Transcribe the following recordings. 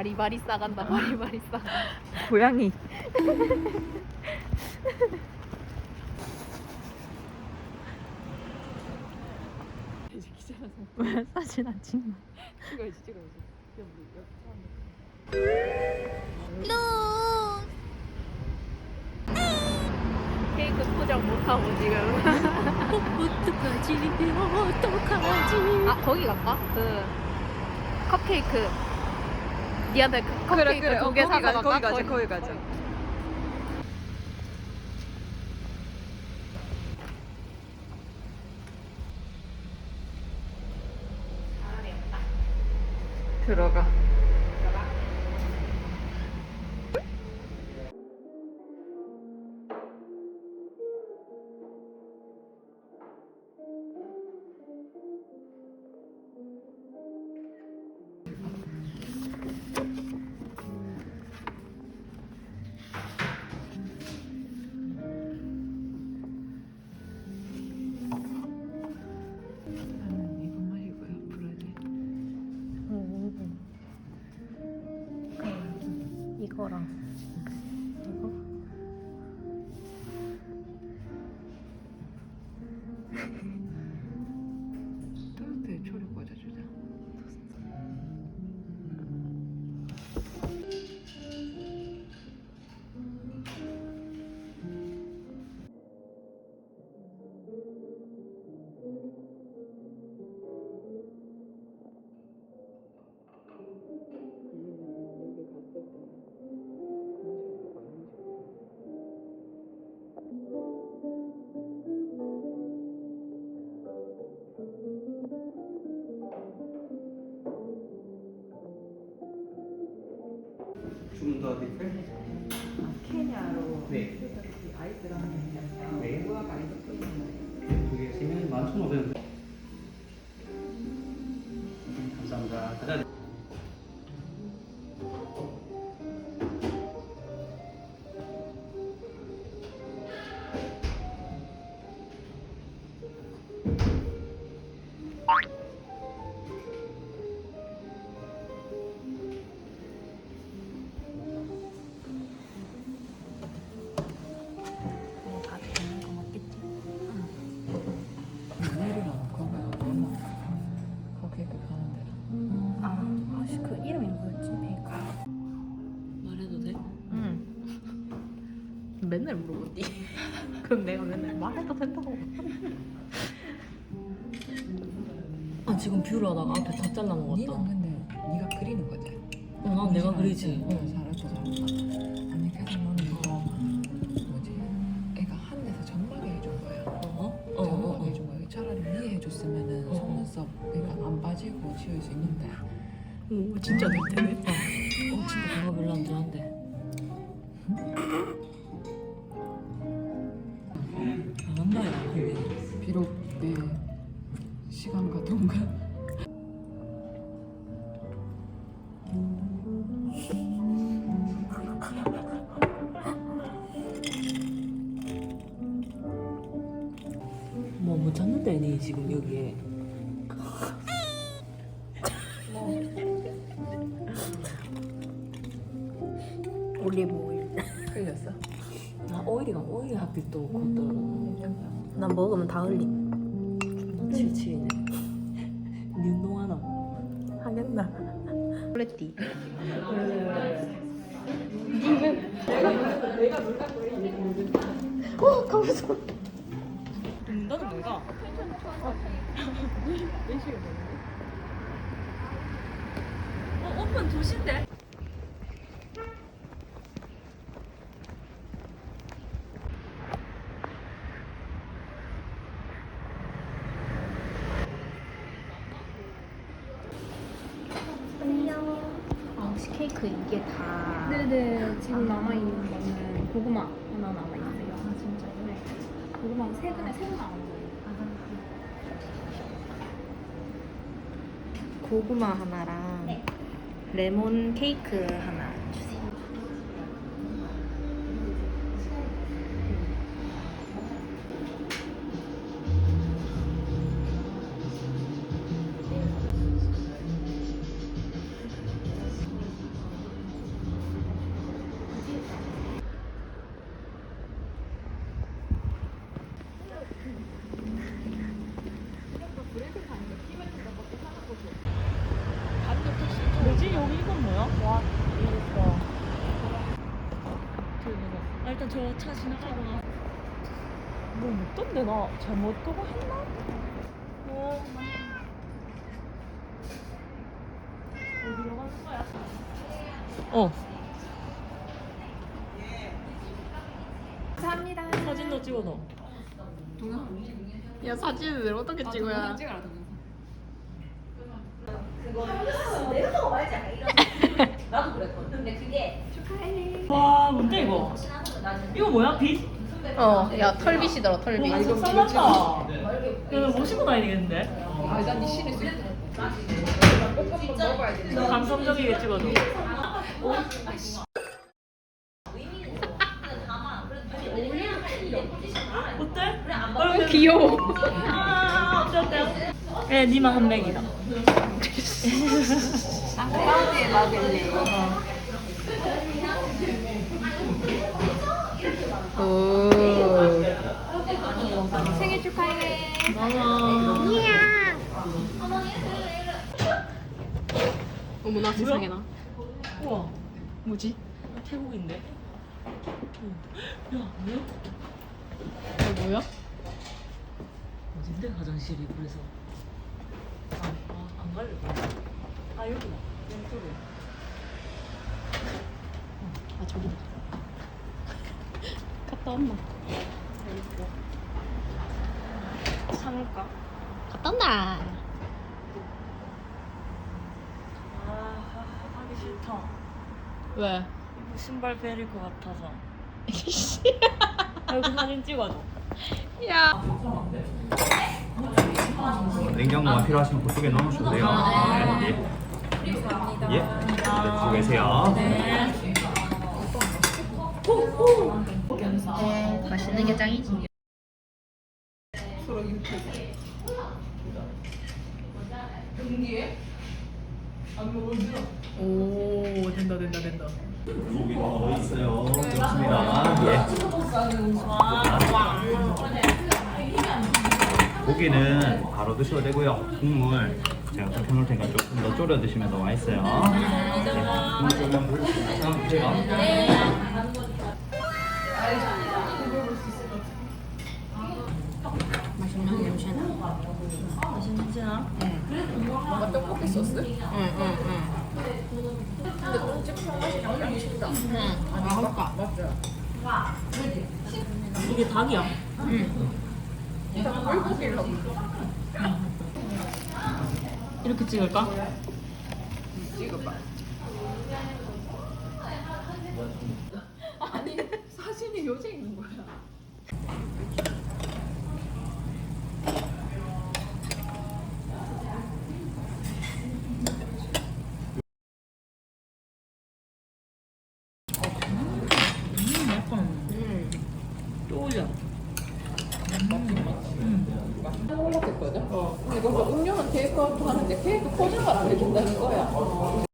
바리바리 싸간다 바리바리 싸 고양이. 이제 왜 사진 안 찍나? 찍어야지 찍어야지 여기 여기 케이크 포장 못하고 지금 어떡하지? 어떡하지? 아 거기 갈까? 그 컵케이크 니한테 그 컵케이크 두개 사서 갈까? 거기 가자. 거기 가자. 들어가. 이거랑. 이거 啊在这里 그럼 내가 맨날 말해도 된다고 아 지금 뷰를 하다가 앞에 다 잘라 니는 먹었다. 근데 네가 그리는 거지? 어, 난 내가 그리지. 어, 잘했어, 잘했어. 아니 그래서 너는 이거 뭐지? 애가 한 데서 점막에 해준 거야. 어? 어? 어? 점막에 어? 해준 거야. 차라리 위에 해줬으면은 어. 속눈썹 그러니까 안 빠지고 지울 수 있는데. 오 진짜 될 테네. 어 진짜 배가 별로 안 좋아한데. 니 지금 여기에. 올리브 오일 흘렸어. 아 오일이가 오일 하필 또 그것도 난 먹으면 다 흘림 칠칠이네. 니 운동하나? 하겠나 플래티 운동은 뭐가? 어 오픈 2시인데? 아 혹시 케이크 이게 다 네네 지금 남아 있는 거는 고구마 하나 남아 있어요 아 진짜요? 네 고구마 최근에 새로 나온 거예요 고구마 하나랑 네. 레몬 케이크 하나 차 지나가고 나. 뭐 못던데 나 잘못 끄고 했나? 어. 어디로 가는 거야? 어. 감사합니다. 사진도 찍어놔. 야 사진을 어떻게 찍어야? 찍어라 동영상. 와, 뭔데 이거? 이거 뭐야? 빛? 어 야 털빗이더라 털빗. 와, 이거 썰났다. 이거 뭐 신고 다니겠는데? 아, 난이 신을 수 있어. 감성적이게 찍어줘. 어때? 어, 귀여워. 아, 어때 어때? 예, 니만 한 맥이다. 오. 생일 축하해. 고마워. 어머나 세상에 나. 우와, 뭐지? 태국인데? 야, 뭐야? 어, 뭐야? 어딘데 화장실이 그래서 아, 아, 안 갈래 아 여기다 왼쪽에 아 저기다. 갔다 왔나? 참을까? 갔다 왔나? 아 하기 싫다 왜? 이거 신발 베릴 것 같아서 여기 사진 찍어줘 야. 냉장고가 필요하시면 그쪽에 넣으셔도 돼요. 네. 맛있는 게 짱이지. 오 된다 된다 된다. 고기 더 있어요. 좋습니다. 예. 고기는 바로 드셔도 되고요. 국물 제가 좀 해놓을 테니까 조금 더 졸여 드시면 더 맛있어요. 네. 국물 조금 부으세요. 맛있 는 냄새나. 맛있는 냄새나? 뭔가 떡볶이 소스? 응응응. 근데 똥집 맛이 양념이 쉽다. 아 맛있다. 맞죠? 이게 닭이야 일단 꿀고기를 넣고. 이렇게 찍을까? 찍어봐. 아니 사진이 요새 있는 거야. 음 약간 생각했거든. 어. 근데 거기서 음료는 테이크아웃 하는데 케이크 포장을 안 해준다는 거야.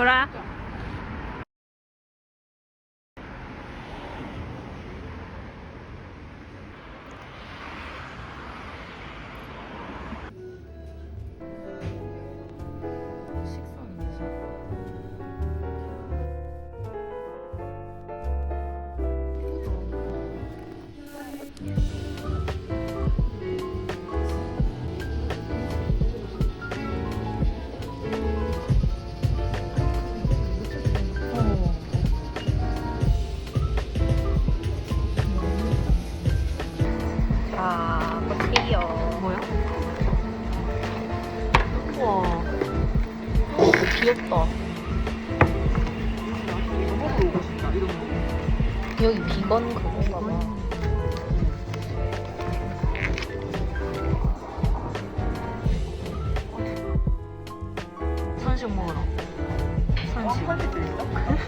보라.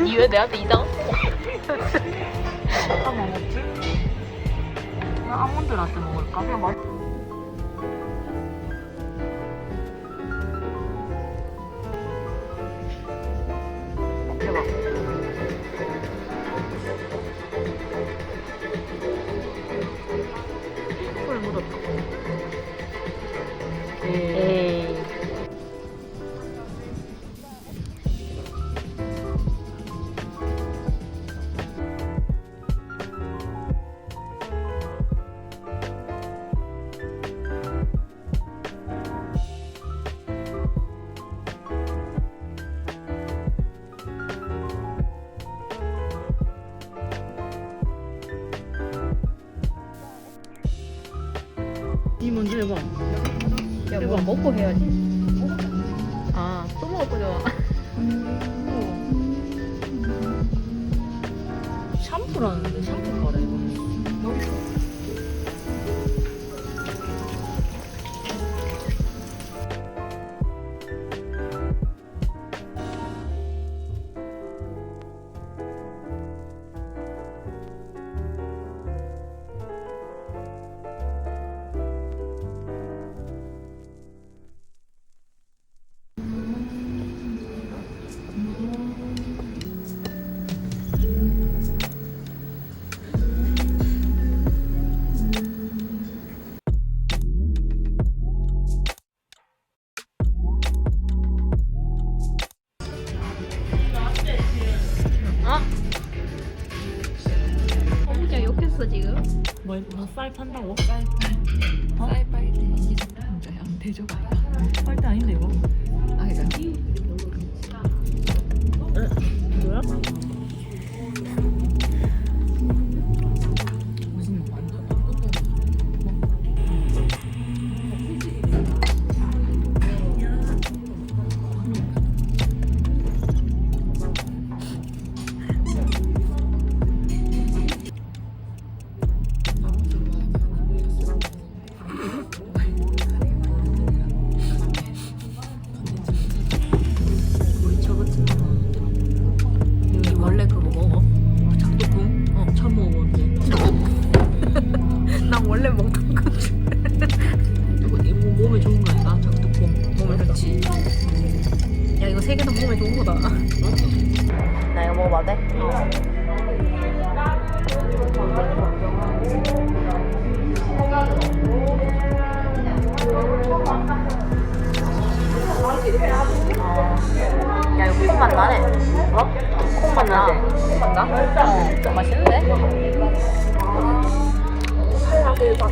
산식 이왜 내한테 이상? 아, 뭐 먹지? 나 아몬드 라떼 먹을까? 그냥 맛 니 먼저 해봐. 야, 뭐 먹고 해야지. 아, 또 먹을 거죠? 샴푸라는데 샴푸 뭐, 뭐쌀 판다고? 쌀 빨대 이게 진짜야 대줘봐 이거 빨대 아닌데 이거? 아 이거 원래 먹던 거. 이거 이거 몸에 좋은 거 아닌가? 작두콩 몸에 좋지. 야, 이거 세개다 몸에 좋은 거다. 나 이거 먹어봐도 돼? 야, 이거 콩맛 나네. 어? 콩맛 나지? 콩맛 나? 어, 맛있는데? 이거